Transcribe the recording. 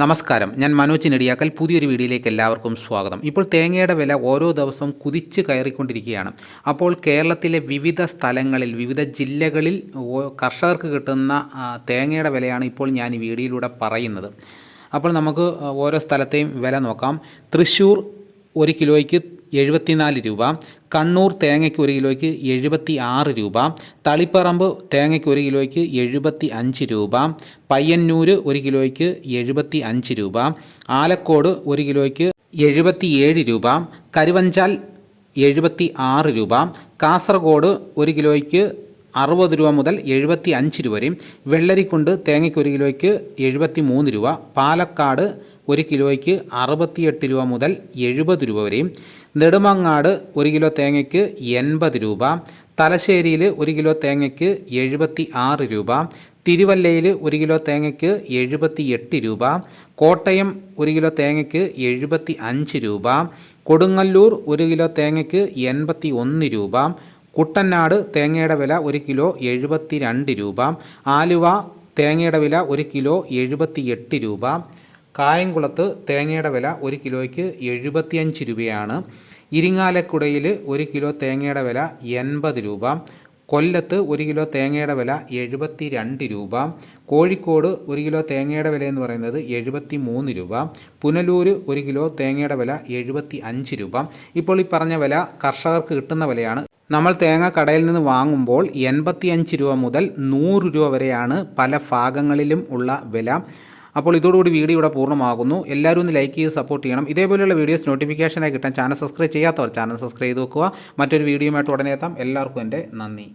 നമസ്കാരം. ഞാൻ മനോജ് നെടിയാക്കൽ. പുതിയൊരു വീഡിയോയിലേക്ക് എല്ലാവർക്കും സ്വാഗതം. ഇപ്പോൾ തേങ്ങയുടെ വില ഓരോ ദിവസവും കുതിച്ച് കയറിക്കൊണ്ടിരിക്കുകയാണ്. അപ്പോൾ കേരളത്തിലെ വിവിധ സ്ഥലങ്ങളിൽ വിവിധ ജില്ലകളിൽ കർഷകർക്ക് കിട്ടുന്ന തേങ്ങയുടെ വിലയാണ് ഇപ്പോൾ ഞാൻ ഈ വീഡിയോയിലൂടെ പറയുന്നത്. അപ്പോൾ നമുക്ക് ഓരോ സ്ഥലത്തെയും വില നോക്കാം. തൃശ്ശൂർ ഒരു കിലോയ്ക്ക് എഴുപത്തിനാല് രൂപ കണ്ണൂർ തേങ്ങയ്ക്ക് ഒരു കിലോയ്ക്ക് എഴുപത്തി ആറ് രൂപ തളിപ്പറമ്പ് തേങ്ങയ്ക്ക് ഒരു കിലോയ്ക്ക് എഴുപത്തി അഞ്ച് രൂപ പയ്യന്നൂർ ഒരു കിലോയ്ക്ക് എഴുപത്തി അഞ്ച് രൂപ ആലക്കോട് ഒരു കിലോയ്ക്ക് എഴുപത്തി ഏഴ് രൂപ കരുവഞ്ചാൽ എഴുപത്തി ആറ് രൂപ കാസർഗോഡ് ഒരു കിലോയ്ക്ക് അറുപത് രൂപ മുതൽ എഴുപത്തി അഞ്ച് രൂപ വരെയും വെള്ളരിക്കുണ്ട് തേങ്ങയ്ക്ക് ഒരു കിലോയ്ക്ക് എഴുപത്തി മൂന്ന് രൂപ പാലക്കാട് ഒരു കിലോയ്ക്ക് അറുപത്തിയെട്ട് രൂപ മുതൽ എഴുപത് രൂപ വരെയും നെടുമങ്ങാട് ഒരു കിലോ തേങ്ങയ്ക്ക് എൺപത് രൂപ തലശ്ശേരിയിൽ ഒരു കിലോ തേങ്ങയ്ക്ക് എഴുപത്തി ആറ് രൂപ തിരുവല്ലയിൽ ഒരു കിലോ തേങ്ങയ്ക്ക് എഴുപത്തി എട്ട് രൂപ കോട്ടയം ഒരു കിലോ തേങ്ങയ്ക്ക് എഴുപത്തി അഞ്ച് രൂപ കൊടുങ്ങല്ലൂർ ഒരു കിലോ തേങ്ങയ്ക്ക് എൺപത്തി ഒന്ന് രൂപ കുട്ടനാട് തേങ്ങയുടെ വില ഒരു കിലോ എഴുപത്തി രണ്ട് രൂപ ആലുവ തേങ്ങയുടെ വില ഒരു കിലോ എഴുപത്തി എട്ട് രൂപ കായംകുളത്ത് തേങ്ങയുടെ വില ഒരു കിലോയ്ക്ക് എഴുപത്തിയഞ്ച് രൂപയാണ്. ഇരിങ്ങാലക്കുടയിൽ ഒരു കിലോ തേങ്ങയുടെ വില എൺപത് രൂപ. കൊല്ലത്ത് ഒരു കിലോ തേങ്ങയുടെ വില എഴുപത്തി രണ്ട് രൂപ. കോഴിക്കോട് ഒരു കിലോ തേങ്ങയുടെ വില എന്ന് പറയുന്നത് എഴുപത്തി മൂന്ന് രൂപ. പുനലൂർ ഒരു കിലോ തേങ്ങയുടെ വില എഴുപത്തി അഞ്ച് രൂപ. ഇപ്പോൾ ഈ പറഞ്ഞ വില കർഷകർക്ക് കിട്ടുന്ന വിലയാണ്. നമ്മൾ തേങ്ങ കടയിൽ നിന്ന് വാങ്ങുമ്പോൾ എൺപത്തിയഞ്ച് രൂപ മുതൽ നൂറ് രൂപ വരെയാണ് പല ഭാഗങ്ങളിലും ഉള്ള വില. അപ്പോൾ ഇതോടുകൂടി വീഡിയോ ഇവിടെ പൂർണമാകുന്നു. എല്ലാവരും ഒന്ന് ലൈക്ക് ചെയ്ത് സപ്പോർട്ട് ചെയ്യണം. ഇതേപോലെയുള്ള വീഡിയോസ് നോട്ടിഫിക്കേഷനായി കിട്ടാൻ ചാനൽ സബ്സ്ക്രൈബ് ചെയ്യാത്തവർ ചാനൽ സബ്സ്ക്രൈബ് ചെയ്ത് വെക്കുക. മറ്റൊരു വീഡിയോയുമായിട്ട് ഉടനെ എത്താം. എല്ലാവർക്കും എന്റെ നന്ദി.